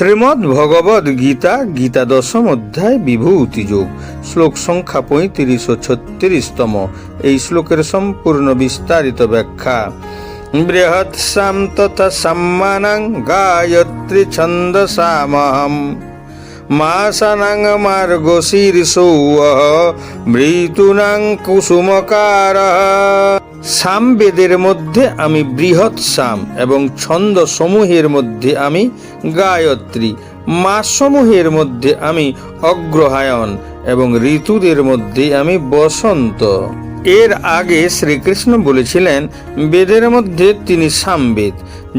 শ্রীমদ্ ভগবদ গীতা গীতা দশম অধ্যায়, বিভূতি যোগ, শ্লোক সংখ্যা পঁয়ত্রিশ ও ছত্রিশতম। এই শ্লোকের সম্পূর্ণ বিস্তারিত ব্যাখ্যা। বৃহৎ সাম তথা সম্মানং গায়ত্রী ছন্দসামহম। মাসানাং মার্গশীর্ষৌ মৃতুনাং কুসুমকার সামবেদের মধ্যে আমি বৃহৎ সাম এবং ছন্দ সমূহের মধ্যে আমি গায়ত্রী মাসসমূহের মধ্যে আমি অগ্রহায়ণ এবং ঋতুদের মধ্যে আমি বসন্ত এর আগে শ্রীকৃষ্ণ বলেছিলেন, বেদের মধ্যে তিনি সামবেদ,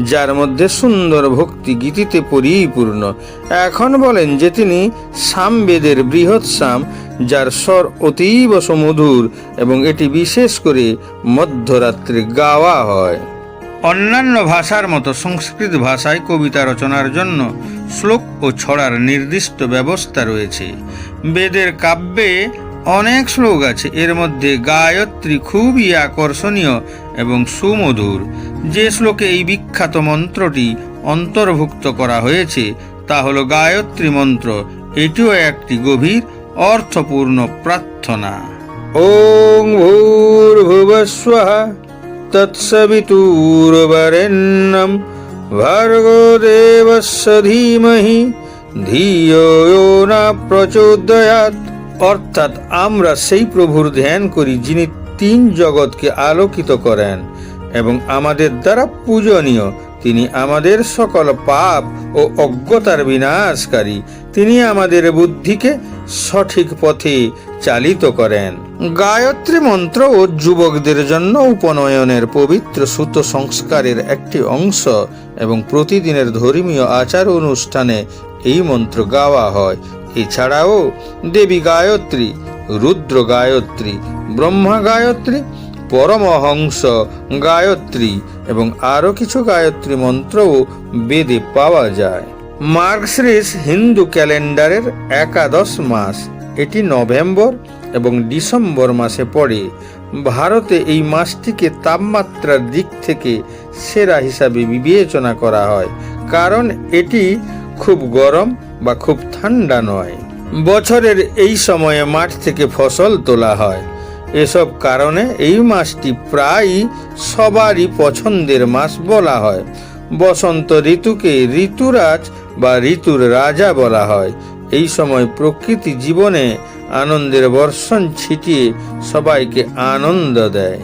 যার মধ্যে সুন্দর ভক্তি গীতিতে পরিপূর্ণ। এখন বলেন যে তিনি সামবেদের বৃহৎ সাম, যার স্বর অতীব সুমধুর এবং এটি বিশেষ করে মধ্যরাত্রে গাওয়া হয়। অন্যান্য ভাষার মতো সংস্কৃত ভাষায় কবিতা রচনার জন্য শ্লোক ও ছড়ার নির্দিষ্ট ব্যবস্থা রয়েছে। বেদের কাব্যে অনেক শ্লোক আছে। এর মধ্যে গায়ত্রী খুবই আকর্ষণীয় এবং সুমধুর। যে শ্লোকে এই বিখ্যাত মন্ত্রটি অন্তর্ভুক্ত করা হয়েছে, তা হল গায়ত্রী মন্ত্র। এটিও একটি গভীর, অর্থপূর্ণ প্রার্থনা। ওং ভূর্ভুবস্ব তৎসবিতুর্বরেণ্যম। ভর্গো দেবস্য ধীমহি, ধিয়ো না প্রচোদয়াৎ। অর্থাৎ আমরা সেই প্রভুর ধ্যান করি যিনি তিন জগৎকে আলোকিত করেন এবং আমাদের দ্বারা পূজনীয়। তিনি আমাদের সকল পাপ ও অজ্ঞতার বিনাশকারী। তিনি আমাদের বুদ্ধিকে সঠিক পথে চালিত করেন। গায়ত্রী মন্ত্র ও যুবকদের জন্য উপনয়নের পবিত্র সুত সংস্কারের একটি অংশ এবং প্রতিদিনের ধর্মীয় আচার অনুষ্ঠানে এই মন্ত্র গাওয়া হয়। এছাড়াও দেবী গায়ত্রী, রুদ্র গায়ত্রী, ব্রহ্মা গায়ত্রী, পরমহংস গায়ত্রী এবং আরও কিছু গায়ত্রী মন্ত্রও বেদে পাওয়া যায়। মার্গশ্রীস হিন্দু ক্যালেন্ডারের একাদশ মাস, এটি নভেম্বর এবং ডিসেম্বর মাসে পড়ে। ভারতে এই মাসটিকে তাপমাত্রার দিক থেকে সেরা হিসাবে বিবেচনা করা হয়, কারণ এটি খুব গরম বা খুব ঠান্ডা নয়। বছরের এই সময়ে মাঠ থেকে ফসল তোলা হয়। এসব কারণে এই মাসটি প্রায় সবারই পছন্দের মাস বলা হয়। বসন্ত ঋতুকে ঋতুরাজ বা ঋতুর রাজা বলা হয়। এই সময় প্রকৃতি জীবনে আনন্দের বর্ষণ ছিটিয়ে সবাইকে আনন্দ দেয়।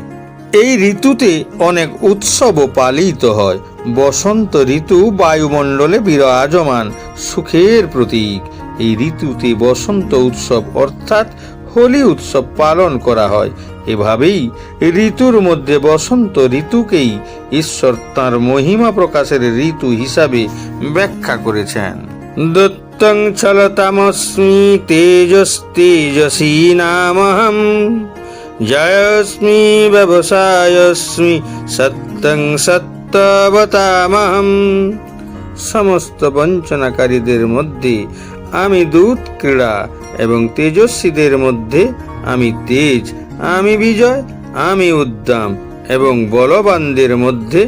এই ঋতুতে অনেক উৎসবও পালিত হয়। বসন্ত ঋতু বায়ুমণ্ডলে বিরাজমান, সুখের প্রতীক। এই ঋতুতে বসন্ত উৎসব অর্থাৎ হোলি উৎসব পালন করা হয়। এভাবেই ঋতুর মধ্যে বসন্ত ঋতুকেই ঈশ্বর তাঁর মহিমা প্রকাশের ঋতু হিসাবে ব্যাখ্যা করেছেন। দত্তং ছলতামস্মি তেজস্তেজসী নামহম, জয়স্মি ব্যবসায়স্মি সত্যং সত্যবতামহম সমস্ত বঞ্চনাকারীদের মধ্যে আমি দূত ক্রীড়া এবং তেজস্বীদের মধ্যে আমি তেজ, আমি বিজয়, আমি উদ্দাম এবং বলবানদের মধ্যে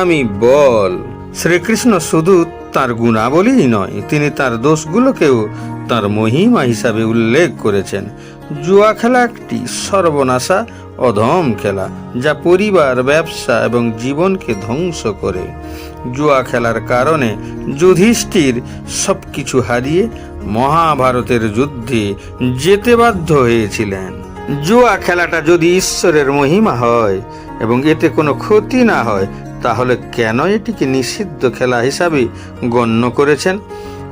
আমি বল। শ্রীকৃষ্ণ শুধু তার গুণাবলীই নয়, তিনি তার দোষগুলোকেও তার মহিমা হিসাবে উল্লেখ করেছেন। জুয়া খেলা একটি সর্বনাশা অধম খেলা, যা পরিবার, ব্যবসা এবং জীবনকে ধ্বংস করে। জুয়া খেলার কারণে যুধিষ্ঠির সব কিছু হারিয়ে মহাভারতের যুদ্ধে যেতে বাধ্য হয়েছিলেন। জুয়া খেলাটা যদি ঈশ্বরের মহিমা হয় এবং এতে কোনো ক্ষতি না হয়, তাহলে কেন এটিকে নিষিদ্ধ খেলা হিসাবে গণ্য করেছেন?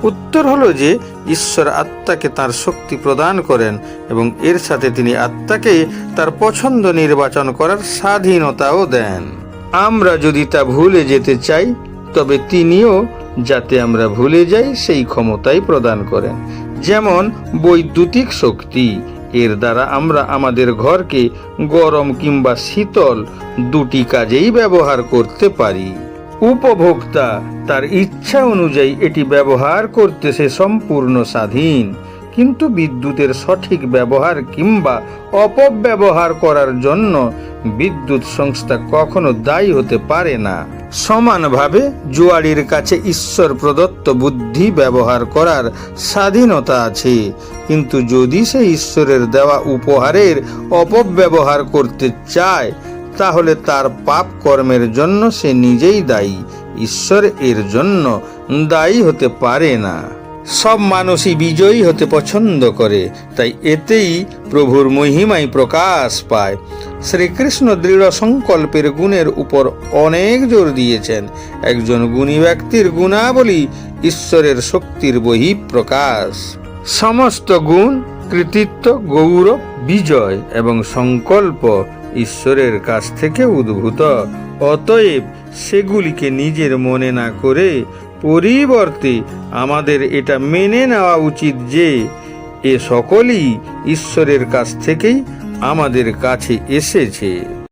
উত্তর হলো যে ঈশ্বর আত্মাকে তার শক্তি প্রদান করেন এবং এর সাথে তিনি আত্মাকে তার পছন্দ নির্বাচন করার স্বাধীনতাও দেন। আমরা যদি তা ভুলে যেতে চাই, তবে তিনিও যাতে আমরা ভুলে যাই, সেই ক্ষমতাই প্রদান করেন। যেমন বৈদ্যুতিক শক্তি, এর দ্বারা আমরা আমাদের ঘরকে গরম কিংবা শীতল দুটি কাজেই ব্যবহার করতে পারি। উপভোক্তা তার ইচ্ছা অনুযায়ী এটি ব্যবহার করতে সে সম্পূর্ণ স্বাধীন, কিন্তু বিদ্যুতের সঠিক ব্যবহার কিংবা অপব্যবহার করার জন্য বিদ্যুৎ সংস্থা কখনো দায়ী হতে পারে না। সমানভাবে জুয়াড়ির কাছে ঈশ্বর প্রদত্ত বুদ্ধি ব্যবহার করার স্বাধীনতা আছে, কিন্তু যদি সে ঈশ্বরের দেওয়া উপহারের অপব্যবহার করতে চায় তাহলে তার পাপ কর্মের জন্য সে নিজেই দায়ী। ঈশ্বর এর জন্য দায়ী হতে পারে না। সব মানুষই বিজয়ী হতে পছন্দ করে, তাই এতেই প্রভুর মহিমাই প্রকাশ পায়। শ্রীকৃষ্ণ দৃঢ় সংকল্পের গুণের উপর অনেক জোর দিয়েছেন। একজন গুণী ব্যক্তির গুণাবলী ঈশ্বরের শক্তির বহিঃপ্রকাশ। সমস্ত গুণ, কৃতিত্ব, গৌরব, বিজয় এবং সংকল্প ঈশ্বরের কাছ থেকে উদ্ভূত। অতএব সেগুলিকে নিজের মনে না করে পরিবর্তে আমাদের এটা মেনে নেওয়া উচিত যে, এ সকলই ঈশ্বরের কাছ থেকেই আমাদের কাছে এসেছে।